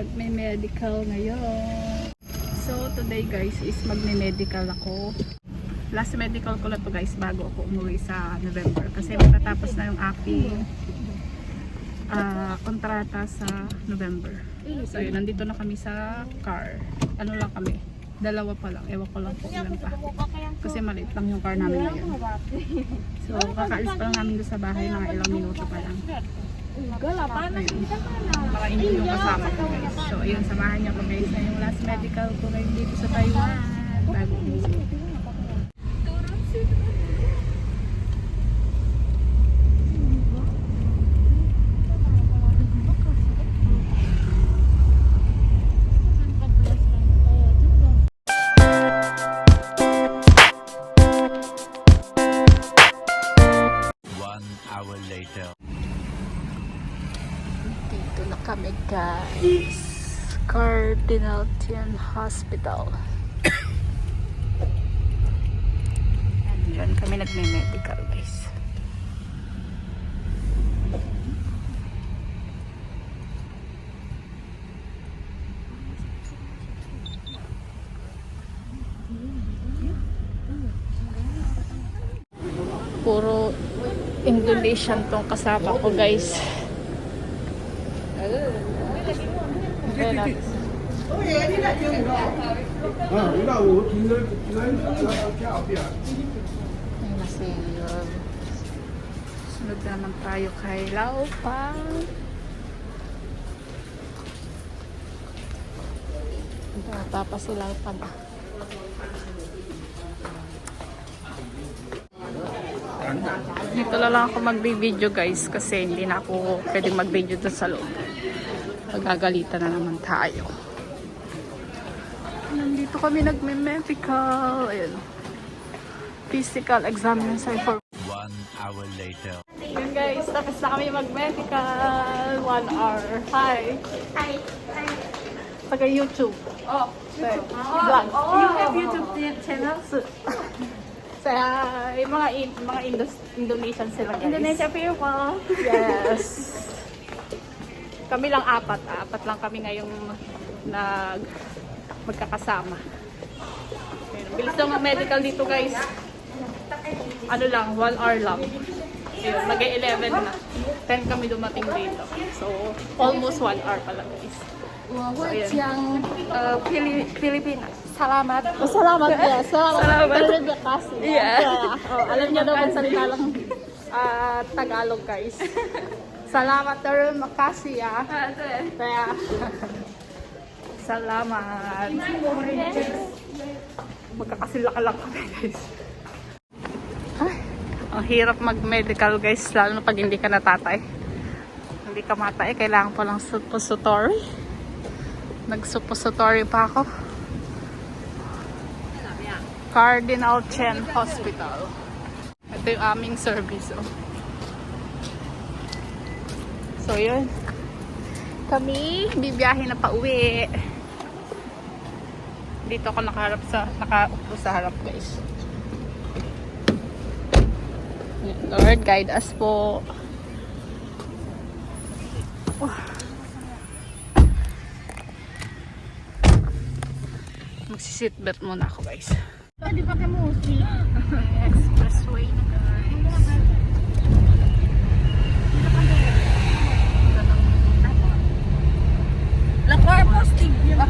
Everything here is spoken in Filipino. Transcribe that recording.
magme-medical ngayon. So, today guys is magme-medical ako. Last medical ko lang to guys bago ako umuwi sa November. Kasi matatapos na yung aking ah, kontrata sa November. So, yun, nandito na kami sa car. Ano lang kami? Dalawa pa lang. Ewan ko lang po ilan pa. Kasi maliit lang yung car namin ngayon. So, kakaalis pa lang namin doon sa bahay. Mga ilang minuto pa lang. Ayun. Baka hindi yung kasama ko guys. So, ayun, samahan niyo ko guys na yung last medical ko ngayon dito sa Taiwan. Bago. One hour later. Dito na kami guys. Cardinal Tian Hospital. And kami nagme-medical guys. Puro Indonesian tong kasama ko guys. May masilyo. Sunod naman tayo kay Laopang. Bata pa si Laopang ah. Dito na lang ako magbibideo guys kasi hindi na ako pwedeng magbideo dun sa loob. Magagalitan na naman tayo. Nandito kami nagme-medical. Ayan. Physical examination for One hour later. Yun guys, tapos na kami mag-medical. One hour. Hi. Hi. Taga YouTube. Oh. Vlog. You have YouTube channel? Sa yung mga in, mga Indos, Indonesian sila guys. Indonesia people. Yes. Kami lang apat. Apat lang kami ngayong nag magkakasama. Ayun, bilis lang ng medical dito guys. Ano lang, 1 hour lang. Mag-11 na. 10 kami dumating dito. So, almost 1 hour pala guys. Words yang uh, oh, Salamat. Salamat ya. Salamat. salamat. Terima kasih. Alam niya daw ang salita ah, Tagalog guys. Salamat terima kasih ya. 啊，对。Kaya, salamat. Magkakasilaka lang kami guys. Ay, ang hirap mag-medical guys, lalo na pag hindi ka natatay. Hindi ka matay, kailangan pa lang suppository. Nag-suppository pa ako. Cardinal Chen Hospital. Ito yung aming service. Oh. So, yun. Kami, bibiyahe na pa uwi. Dito ako nakaharap sa, nakaupo sa harap guys. Lord, guide us po. Magsiseatbelt muna ako guys. Pwede pakai musik. Expressway na guys. Lah,